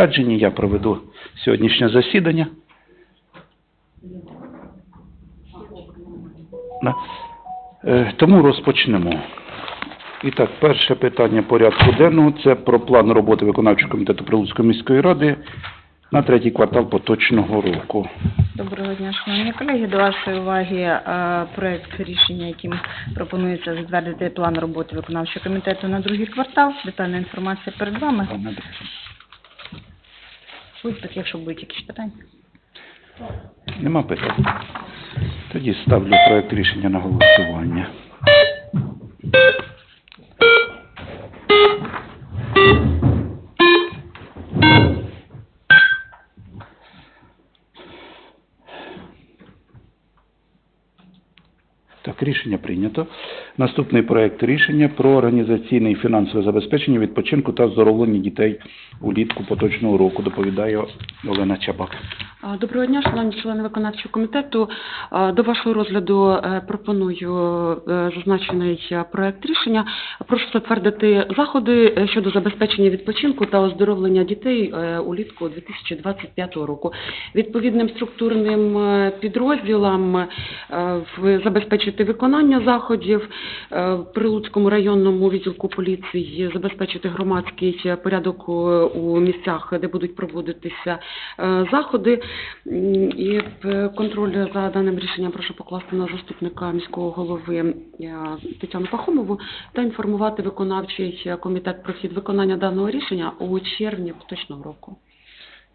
відрядженні. Я проведу сьогоднішнє засідання. Е, Тому розпочнемо. І так, перше питання порядку денного це про план роботи виконавчого комітету Прилуцької міської ради на третій квартал поточного року. Доброго дня, шановні колеги. До вашої уваги е, проект рішення, яким пропонується затвердити план роботи виконавчого комітету на другий квартал. Детальна інформація перед вами. Будь якщо будуть якісь питання. Нема питань. Тоді ставлю проект рішення на голосування. Рішення прийнято. Наступний проект рішення про організаційне і фінансове забезпечення відпочинку та оздоровлення дітей улітку поточного року. Доповідає Олена Чабак. Доброго дня, шановні члени виконавчого комітету. До вашого розгляду е, пропоную е, зазначений е, проект рішення. Прошу затвердити заходи щодо забезпечення відпочинку та оздоровлення дітей улітку 2025 року. Відповідним структурним підрозділам забезпечити виконання заходів в Прилуцькому районному відділку поліції, забезпечити громадський порядок у- місцях, де будуть проводитися заходи. І е, контроль за даним рішенням прошу покласти на заступника міського голови е, Тетяну Пахомову та інформувати виконавчий е, комітет про хід виконання даного рішення у червні поточного року.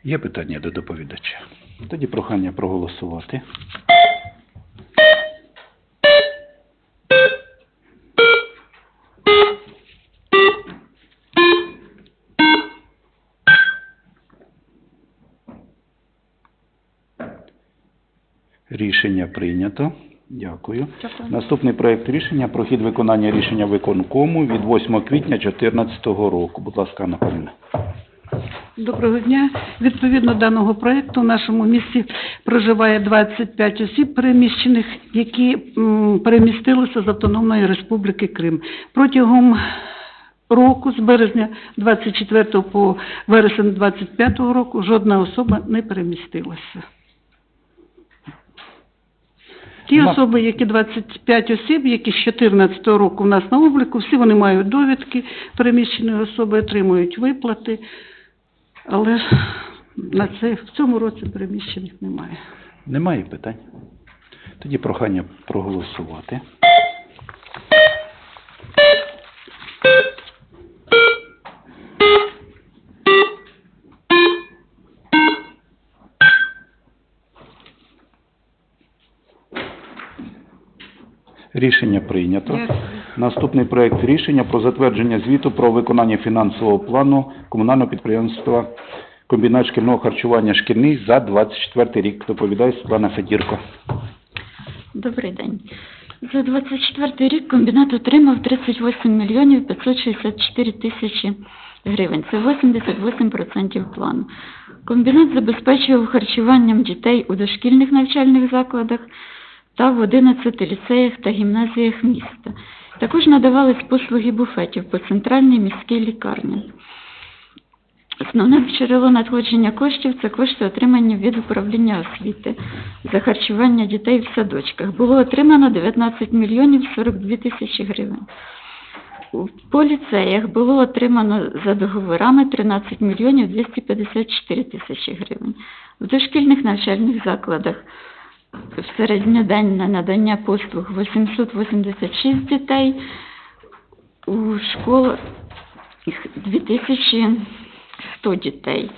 Є питання до доповідача? Тоді прохання проголосувати. Рішення прийнято. Дякую. Дякую. Наступний проект рішення про хід виконання рішення виконкому від 8 квітня 2014 року. Будь ласка, Анна Павлівна. Доброго дня. Відповідно даного проекту в нашому місті проживає 25 осіб переміщених, які перемістилися з Автономної Республіки Крим. Протягом року, з березня 24 по вересень 25 року, жодна особа не перемістилася. Ті особи, які 25 осіб, які з 14 року в нас на обліку, всі вони мають довідки, переміщені особи отримують виплати, але на це в цьому році переміщених немає. Немає питань? Тоді прохання проголосувати. Рішення прийнято. Наступний проект рішення про затвердження звіту про виконання фінансового плану комунального підприємства комбінат шкільного харчування шкільний за 24 рік. Доповідає Світлана Федірко. Добрий день. За 24 рік комбінат отримав 38 мільйонів 564 тисячі гривень. Це 88% плану. Комбінат забезпечував харчуванням дітей у дошкільних навчальних закладах та в 11 ліцеях та гімназіях міста. Також надавались послуги буфетів по центральній міській лікарні. Основне джерело надходження коштів це кошти, отримані від управління освіти за харчування дітей в садочках. Було отримано 19 мільйонів 42 тисячі гривень. По ліцеях було отримано за договорами 13 мільйонів 254 тисячі гривень. В дошкільних навчальних закладах середньоденне надання послуг 886 дітей, у школах 2100 дітей.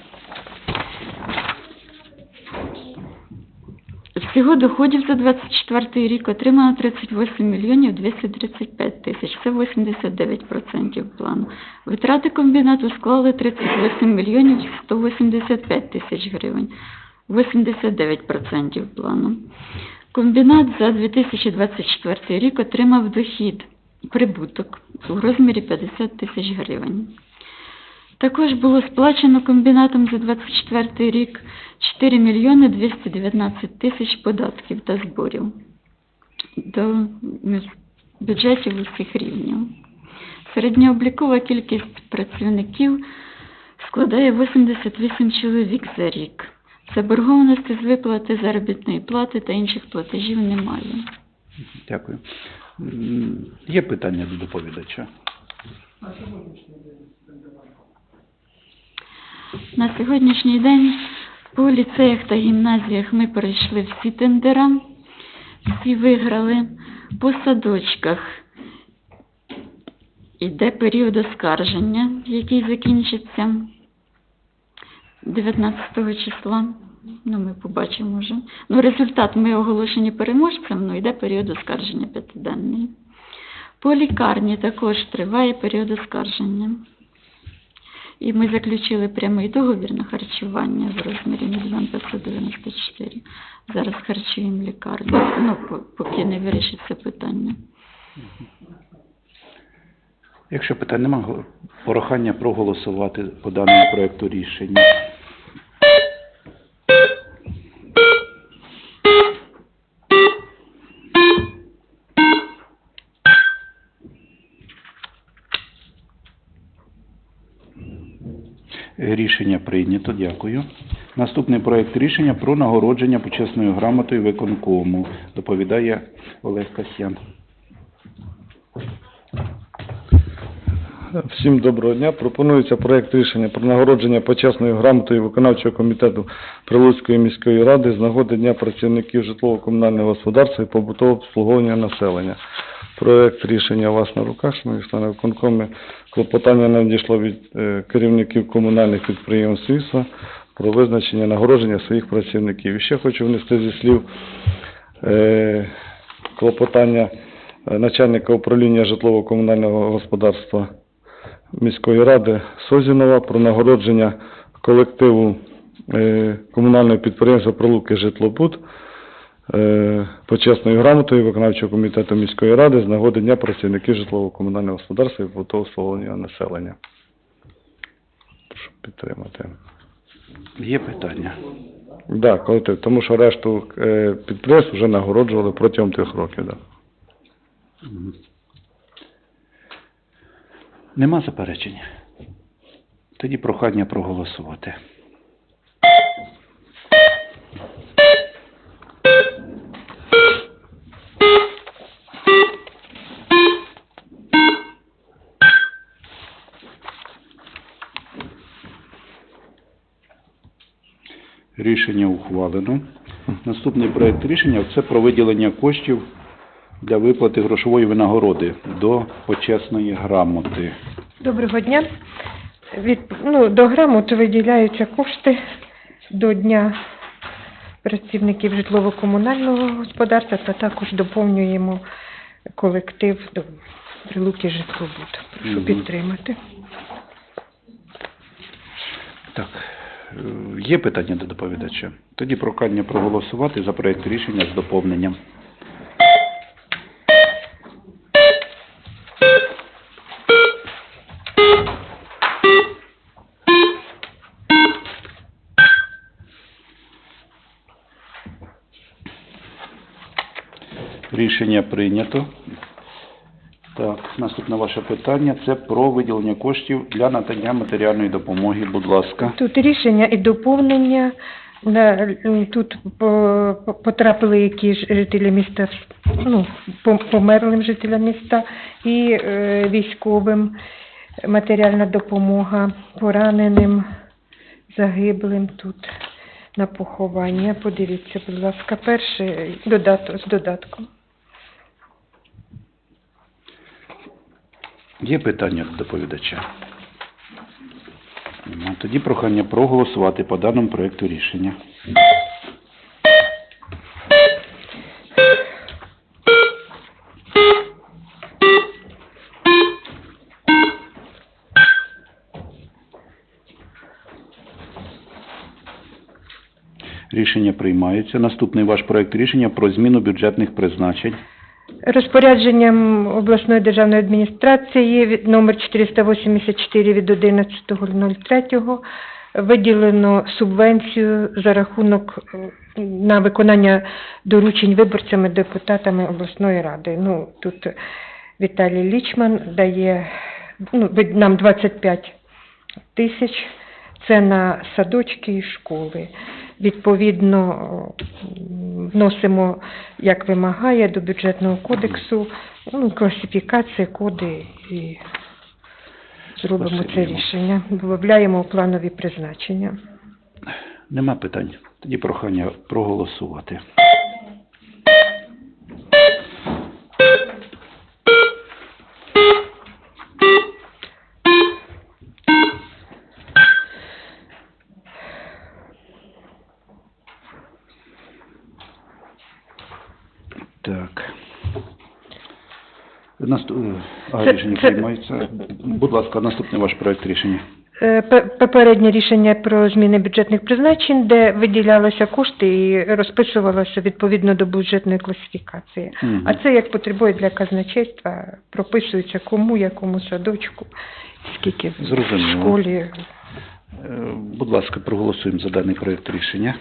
Всього доходів за 24 рік отримано 38 мільйонів 235 тисяч. Це 89% плану. Витрати комбінату склали 38 мільйонів 185 тисяч гривень. 89% плану. Комбінат за 2024 рік отримав дохід, прибуток у розмірі 50 тисяч гривень. Також було сплачено комбінатом за 24 рік 4 мільйони 219 тисяч податків та зборів до бюджетів усіх рівнів. Середньооблікова кількість працівників складає 88 чоловік за рік. Заборгованості з виплати заробітної плати та інших платежів немає. Дякую. Є питання до доповідача? На сьогоднішній день по ліцеях та гімназіях ми перейшли всі тендера, всі виграли. По садочках йде період оскарження, який закінчиться 19 числа. Ну, ми побачимо вже. Ну, результат ми оголошені переможцем, ну йде період оскарження п'ятиденний. По лікарні також триває період оскарження. І ми заключили прямий договір на харчування в розмірі 1 594. Зараз харчуємо лікарню, ну, поки не вирішиться питання. Якщо питань немає, прохання проголосувати по даному проекту рішення. Рішення прийнято, дякую. Наступний проект рішення про нагородження почесною грамотою виконкому. Доповідає Олег Касьян. Всім доброго дня. Пропонується проект рішення про нагородження почесною грамотою виконавчого комітету Прилуцької міської ради з нагоди Дня працівників житлово-комунального господарства і побутового обслуговування населення. Проект рішення у вас на руках, шановні члени виконкому. Клопотання надійшло від е, керівників комунальних підприємств міста про визначення нагородження своїх працівників. І ще хочу внести зі слів е, клопотання е, начальника управління житлово-комунального господарства міської ради Созінова про нагородження колективу комунального підприємства Прилуки Житлобуд почесною грамотою виконавчого комітету міської ради з нагоди Дня працівників житлово-комунального господарства і побутового населення. Прошу підтримати. Є питання? Да, колектив, тому що решту е, підприємств вже нагороджували протягом трьох років. Да. Нема заперечень? Тоді прохання проголосувати. Рішення ухвалено. Наступний проект рішення це про виділення коштів для виплати грошової винагороди до почесної грамоти. Доброго дня. Від, ну, до грамоти виділяються кошти до Дня працівників житлово-комунального господарства та також доповнюємо колектив до Прилуки житлобуд. Прошу Мгм. підтримати. Так, е, є питання до доповідача? Тоді прохання проголосувати за проект рішення з доповненням. Рішення прийнято. Так, наступне ваше питання це про виділення коштів для надання матеріальної допомоги. Будь ласка. Тут рішення і доповнення. Тут по- потрапили які жителі міста, ну, померлим жителям міста і е, військовим матеріальна допомога пораненим, загиблим тут на поховання. Подивіться, будь ласка, перший додаток з додатком. Є питання до доповідача? Тоді прохання проголосувати по даному проекту рішення. Рішення приймається. Наступний ваш проект рішення про зміну бюджетних призначень. Розпорядженням обласної державної адміністрації від номер 484 від 11.03 виділено субвенцію за рахунок е, на виконання доручень виборцями депутатами обласної ради. Ну тут Віталій Лічман дає ну, нам 25 тисяч Це на садочки і школи. Відповідно, вносимо, як вимагає, до бюджетного кодексу ну, класифікації, коди і зробимо це рішення. Додаємо планові призначення. Нема питань. Тоді прохання проголосувати. А, рішення це- приймається. Будь ласка, наступний ваш проект рішення. Е, пе- Попереднє рішення про зміни бюджетних призначень, де виділялися кошти і розписувалося відповідно до бюджетної класифікації. Мгм. А це як потребує для казначейства, прописується кому, якому садочку, скільки в Зрозуміло. школі. Е, Будь ласка, проголосуємо за даний проект рішення.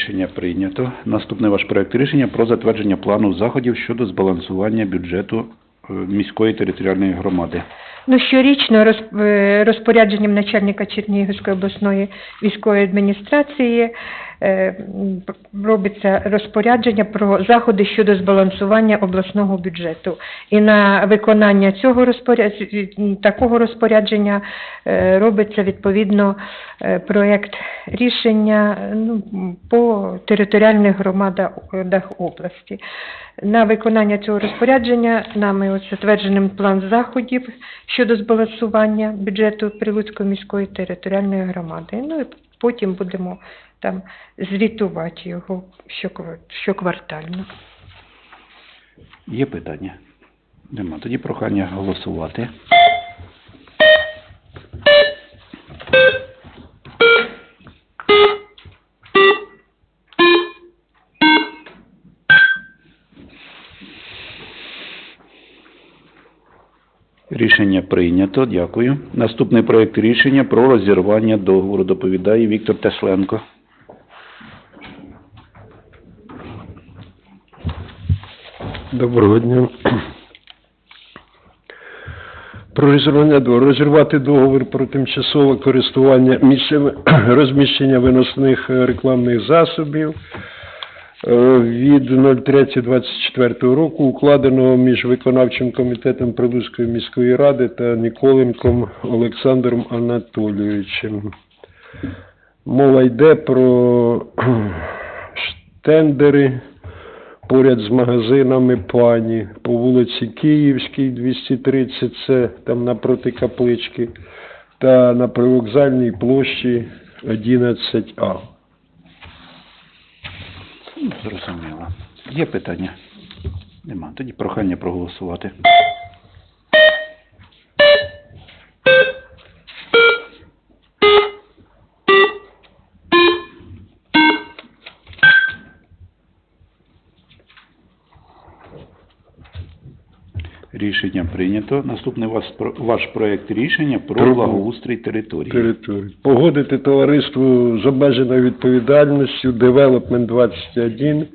Рішення прийнято. Наступний ваш проект рішення про затвердження плану заходів щодо збалансування бюджету е, міської територіальної громади. Ну, щорічно е, розпорядженням начальника Чернігівської обласної військової адміністрації робиться розпорядження про заходи щодо збалансування обласного бюджету. І на виконання цього розпорядження, такого розпорядження е, робиться відповідно е, проєкт рішення е, ну, по територіальних громадах області. На виконання цього розпорядження нами затвердженим план заходів щодо збалансування бюджету Прилуцької міської територіальної громади. Ну і потім будемо там звітувати його щоква- щоквартально. Є питання? Нема. Тоді прохання голосувати. Рішення прийнято. Дякую. Наступний проект рішення про розірвання договору доповідає Віктор Тесленко. Доброго дня. Про розірвання до розірвати договір про тимчасове користування місцем розміщення виносних е, рекламних засобів е, від 03.24 року, укладеного між виконавчим комітетом Прилуцької міської ради та Ніколенком Олександром Анатолійовичем. Мова йде про штендери поряд з магазинами пані по вулиці Київській, 230, це там напроти каплички, та на привокзальній площі 11А. Ну, Зрозуміло. Є питання? Нема. Тоді прохання проголосувати. Рішення прийнято. Наступний про- ваш проект рішення про благоустрій території. території. Погодити товариству з обмеженою відповідальністю Development 21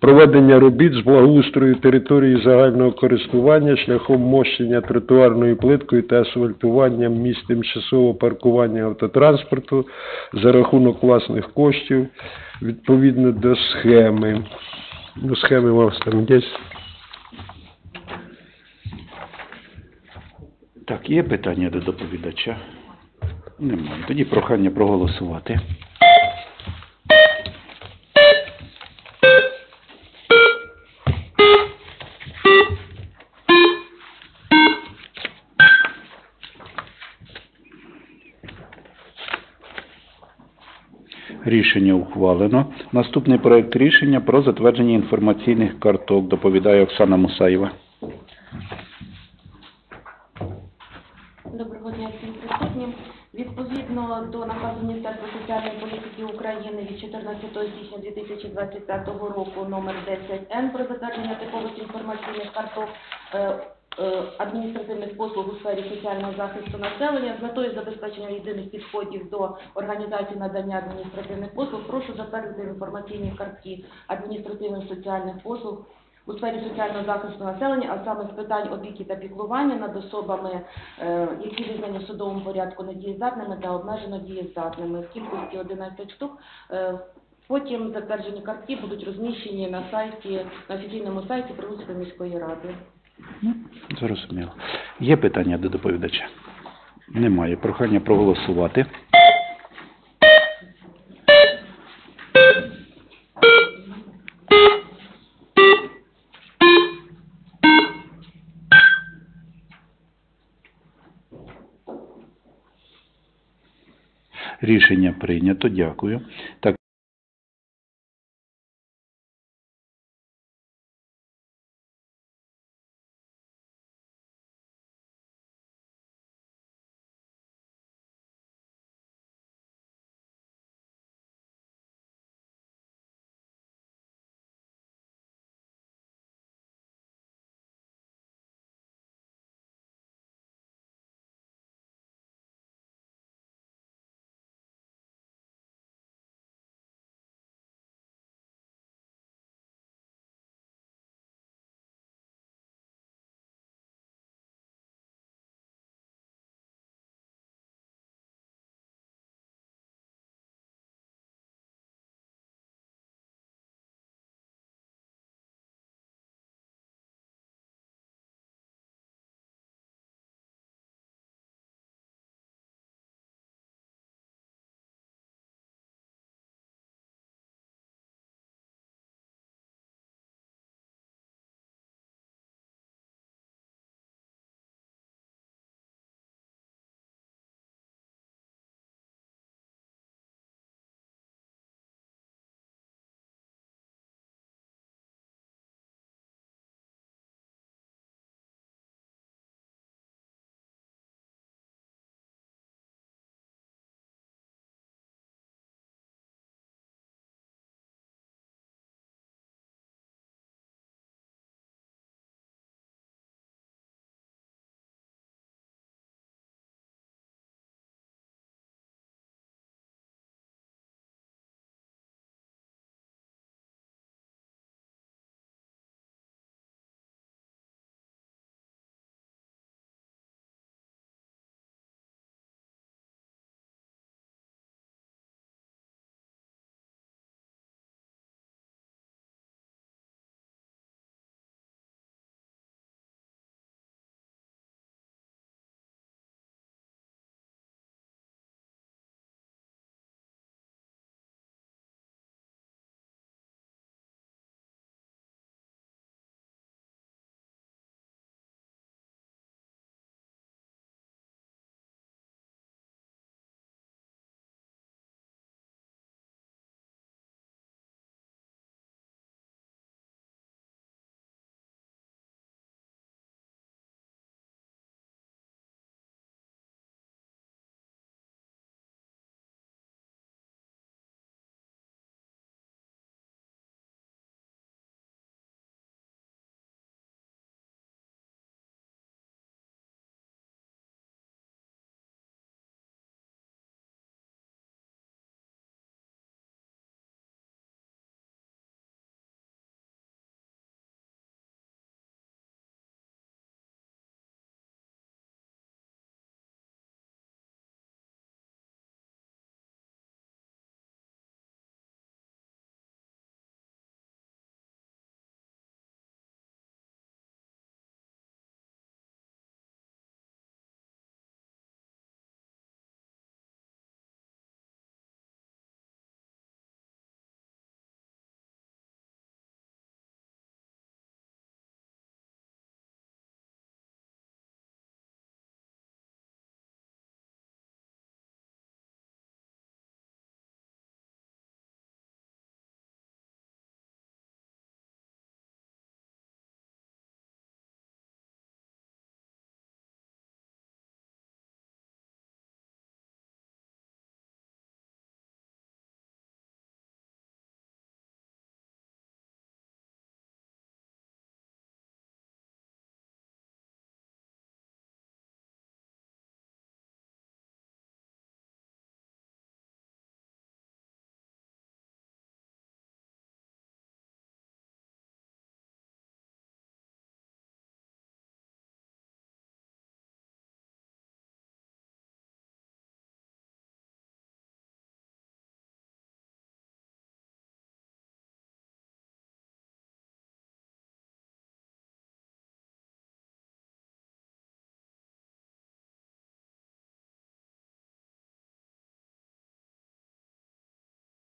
проведення робіт з благоустрою території загального користування шляхом мощення тротуарною плиткою та асфальтуванням місць тимчасового паркування автотранспорту за рахунок власних коштів відповідно до схеми. До схеми у вас там є? Так, є питання до доповідача? Немає. Тоді прохання проголосувати. Рішення ухвалено. Наступний проект рішення про затвердження інформаційних карток доповідає Оксана Мусаєва. Доброго дня всім присутнім. Відповідно до наказу Міністерства соціальної політики України від 14 січня 2025 року номер 10Н про затвердження типових інформаційних карток, е, е, адміністративних послуг у сфері соціального захисту населення з метою забезпечення єдиних підходів до організації надання адміністративних послуг. Прошу затвердити інформаційні картки адміністративних соціальних послуг у сфері соціального захисту населення, а саме з питань опіки та піклування над особами, е, які визнані в судовому порядку недієздатними та обмежено дієздатними в кількості 11 штук. Е, Потім затверджені картки будуть розміщені на сайті, на офіційному сайті Прилуцької міської ради. Зрозуміло. Є питання до доповідача? Немає. Прохання проголосувати. Рішення прийнято. Дякую.